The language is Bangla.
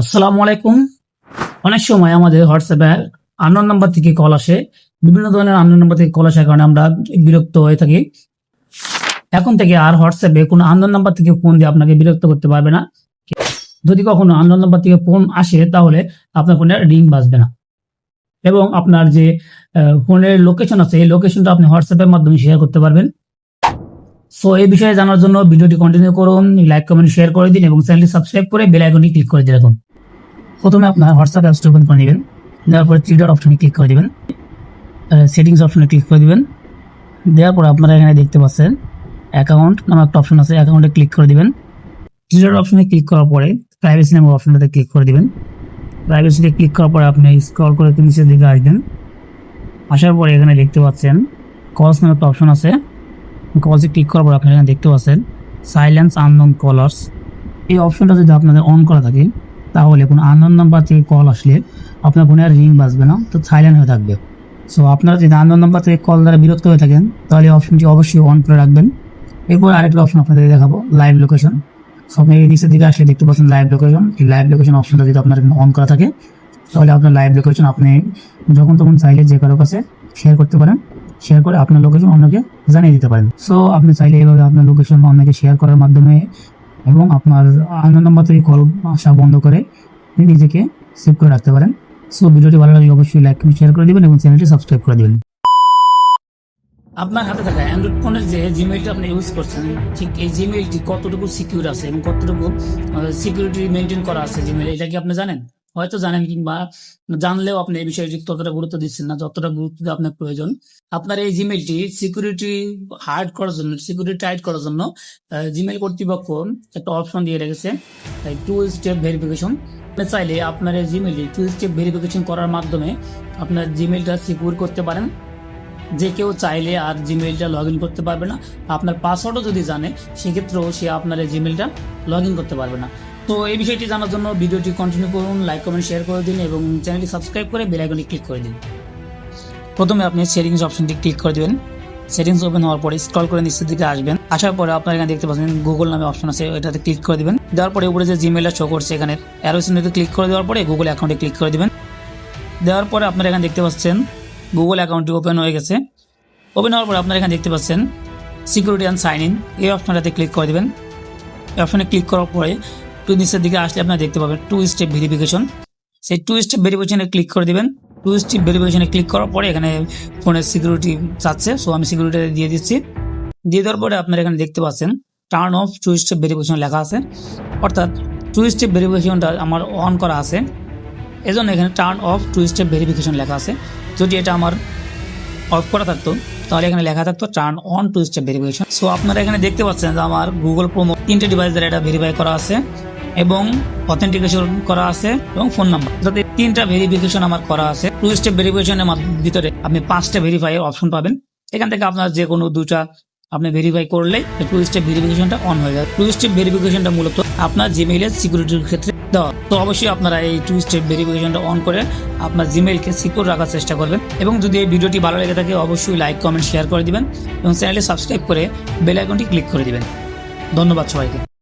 আসসালামু আলাইকুম। অনেক সময় আমাদের হোয়াটসঅ্যাপে আননোন নাম্বার থেকে কল আসে। বিভিন্ন ধরনের আননোন নাম্বার থেকে কল আসার কারণে আমরা বিরক্ত হয়ে থাকি। এখন থেকে আর হোয়াটসঅ্যাপে কোনো আননোন নাম্বার থেকে ফোন দিয়ে আপনাকে বিরক্ত করতে পারবে না। যদি কখনো আননোন নাম্বার থেকে ফোন আসে, তাহলে আপনার ফোনে রিং বাজবে না। এবং আপনার যে ফোনের লোকেশন আছে, এই লোকেশনটা আপনি হোয়াটসঅ্যাপের মাধ্যমে শেয়ার করতে পারবেন। সো এই বিষয়ে জানার জন্য ভিডিওটি কন্টিনিউ করুন লাইক কমেন্ট শেয়ার করে দিন এবং চ্যানেলটি সাবস্ক্রাইব করে বেল আইকনটি ক্লিক করে দিয়ে রাখুন। প্রথমে আপনার হোয়াটসঅ্যাপ অ্যাপসটি ওপেন করে নেবেন দেওয়ার পরে থ্রি ডট অপশনে ক্লিক করে দেবেন সেটিংস অপশনে ক্লিক করে দিবেন, দেওয়ার পর আপনারা এখানে দেখতে পাচ্ছেন অ্যাকাউন্ট নামে একটা অপশন আছে অ্যাকাউন্টে ক্লিক করে দিবেন। থ্রি ডট অপশনে ক্লিক করার পরে প্রাইভেসি নামের অপশনটাতে ক্লিক করে দিবেন। প্রাইভেসিতে ক্লিক করার পরে আপনি স্ক্রল করে একটু নিচের দিকে আসবেন। আসার পরে এখানে দেখতে পাচ্ছেন কলস নামে একটা অপশন আছে। কলসে ক্লিক করার পর আপনি এখানে দেখতে পাচ্ছেন সাইলেন্স আননোন কলার্স এই অপশনটা যদি আপনাদের অন করা থাকে তাহলে কোনো আননোন নাম্বার থেকে কল আসলে আপনার ফোনে আর রিং বাজবে না, তো সাইলেন্ট হয়ে থাকবে। সো আপনারা যদি আননোন নাম্বার থেকে কল দ্বারা বিরক্ত হয়ে থাকেন, তাহলে অপশনটি অবশ্যই অন করে রাখবেন। এরপর আরেকটা অপশন আপনাদের দেখাবো লাইভ লোকেশন সো আপনি এই নিচের দিকে আসলে দেখতে পাচ্ছেন লাইভ লোকেশন এই লাইভ লোকেশন অপশনটা যদি আপনার অন করা থাকে, তাহলে আপনার লাইভ লোকেশন আপনি যখন তখন চাইলে যে কারও কাছে শেয়ার করতে পারেন শেয়ার করে আপনার লোকেশন অন্যকে জানিয়ে দিতে পারেন। সো আপনি চাইলে এইভাবে আপনার লোকেশন অন্যকে শেয়ার করার মাধ্যমে এবং আপনার আনন্দ নাম্বার থেকে কল আসা বন্ধ করে নিজেকে সেভ করে রাখতে পারেন। সো ভিডিওটি ভালো লাগলে অবশ্যই লাইক শেয়ার করে দেবেন এবং চ্যানেলটি সাবস্ক্রাইব করে দেবেন। আপনার হাতে থাকা অ্যান্ড্রয়েড ফোনের যে জিমেইলটা আপনি ইউজ করছেন, ঠিক এই জিমেইলটি কতটুকু সিকিউর আছে এবং কতটুকু সিকিউরিটি মেনটেন করা আছে জিমেইল এটা কি আপনি জানেন? হয়তো জানেন কিংবা জানলেও আপনি এই বিষয়টি ততটা গুরুত্ব দিচ্ছেন না, যতটা গুরুত্ব দেওয়া আপনার প্রয়োজন। আপনার এই জিমেইলটি সিকিউরিটি হার্ড করার জন্য সিকিউরিটি টাইট করার জন্য জিমেইল কর্তৃপক্ষ একটা অপশন দিয়ে রেখেছে টু স্টেপ ভেরিফিকেশন চাইলে আপনার এই জিমেইলটি টু স্টেপ ভেরিফিকেশন করার মাধ্যমে আপনার জিমেলটা সিকিউর করতে পারেন। যে কেউ চাইলে আর জিমেলটা লগ ইন করতে পারবে না। আপনার পাসওয়ার্ডও যদি জানে, সেক্ষেত্রেও সে আপনার এই জিমেলটা লগ ইন করতে পারবে না। তো এই বিষয়টি জানার জন্য ভিডিওটি কন্টিনিউ করুন লাইক কমেন্ট শেয়ার করে দিন এবং চ্যানেলটি সাবস্ক্রাইব করে বেল আইকনে ক্লিক করে দিন। প্রথমে আপনি সেটিংস অপশনটি ক্লিক করে দিবেন। সেটিংস ওপেন হওয়ার পরে স্ক্রল করে নিচের দিকে আসবেন। আসার পরে আপনার এখানে দেখতে পাচ্ছেন গুগল নামে অপশন আছে এটাতে ক্লিক করে দিবেন। দেওয়ার পরে উপরে যে জিমেইলটা শো করছে এখানে অ্যারো ক্লিক করে দেওয়ার পরে গুগল অ্যাকাউন্টে ক্লিক করে দিবেন। দেওয়ার পরে আপনারা এখানে দেখতে পাচ্ছেন গুগল অ্যাকাউন্টটি ওপেন হয়ে গেছে। ওপেন হওয়ার পরে আপনারা এখানে দেখতে পাচ্ছেন সিকিউরিটি অ্যান্ড সাইন ইন এই অপশনটাতে ক্লিক করে দেবেন। অপশনে ক্লিক করার পরে টু নিচের দিকে আসলে আপনারা দেখতে পাবেন টু স্টেপ ভেরিফিকেশন সেই টু স্টেপ ভেরিফিকেশনে ক্লিক করে দেবেন। টু স্টেপ ভেরিফিকেশনে ক্লিক করার পরে এখানে ফোনের সিকিউরিটি চাচ্ছে সো আমি সিকিউরিটি দিয়ে দিচ্ছি। দিয়ে দেওয়ার পরে আপনারা এখানে দেখতে পাচ্ছেন turn off two step verification লেখা আছে। অর্থাৎ টু স্টেপ ভেরিফিকেশনটা আমার অন করা আছে। এজন্য এখানে turn off two step verification লেখা আছে। যদি এটা আমার অফ করা থাকতো, তাহলে এখানে লেখা থাকতো turn on two step verification so আপনারা এখানে দেখতে পাচ্ছেন যে আমার গুগল প্রোমো তিনটে ডিভাইস দ্বারা এটা ভেরিফাই করা আছে। এবং অথেন্টিকেশন করা আছে এবং ফোন নাম্বার যাতে তিনটা ভেরিফিকেশন আমার করা আছে। টু স্টেপ ভেরিফিকেশনের ভিতরে আপনি পাঁচটা ভেরিফাই অপশন পাবেন। এখান থেকে আপনার যে কোনো দুটা আপনি ভেরিফাই করলে টু স্টেপ ভেরিফিকেশনটা অন হয়ে যাবে। টু স্টেপ ভেরিফিকেশনটা মূলত আপনার জিমেইলের সিকিউরিটির ক্ষেত্রে দেওয়া। তো অবশ্যই আপনারা এই টু স্টেপ ভেরিফিকেশনটা অন করে আপনার জিমেইলকে সিকিউর রাখার চেষ্টা করবেন। এবং যদি এই ভিডিওটি ভালো লেগে থাকে, অবশ্যই লাইক কমেন্ট শেয়ার করে দিবেন। এবং চ্যানেলটি সাবস্ক্রাইব করে বেল আইকনটি ক্লিক করে দিবেন। ধন্যবাদ সবাইকে।